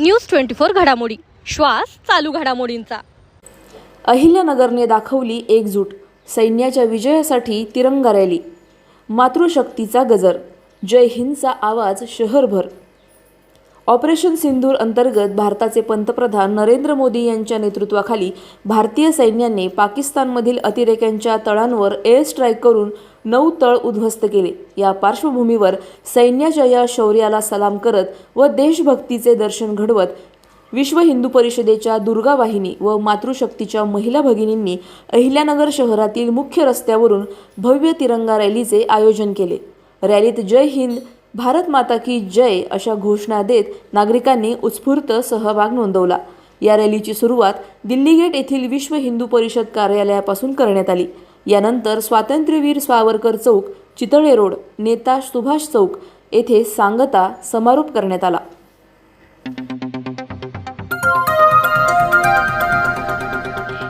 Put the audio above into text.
News twenty four घडामोडी. श्वास चालू घडामोडींचा. अहिल्यानगरने दाखवली एकजूट. सैन्याच्या विजयासाठी तिरंगा रॅली. मातृशक्तीचा गजर. जय हिंदचा आवाज शहरभर. ऑपरेशन सिंदूर अंतर्गत भारताचे पंतप्रधान नरेंद्र मोदी यांच्या नेतृत्वाखाली भारतीय सैन्याने पाकिस्तानमधील अतिरेक्यांच्या तळांवर एअर स्ट्राईक करून नऊ तळ उद्ध्वस्त केले. या पार्श्वभूमीवर सैन्याच्या या शौर्याला सलाम करत व देशभक्तीचे दर्शन घडवत विश्व हिंदू परिषदेच्या दुर्गा वाहिनी व मातृशक्तीच्या महिला भगिनींनी अहिल्यानगर शहरातील मुख्य रस्त्यावरून भव्य तिरंगा रॅलीचे आयोजन केले. रॅलीत जय हिंद भारत माता की जय अशा घोषणा देत नागरिकांनी उत्स्फूर्त सहभाग नोंदवला. या रॅलीची सुरुवात दिल्ली गेट येथील विश्व हिंदू परिषद कार्यालयापासून करण्यात आली. यानंतर स्वातंत्र्यवीर सावरकर चौक चितळे रोड नेता सुभाष चौक येथे सांगता समारोप करण्यात आला.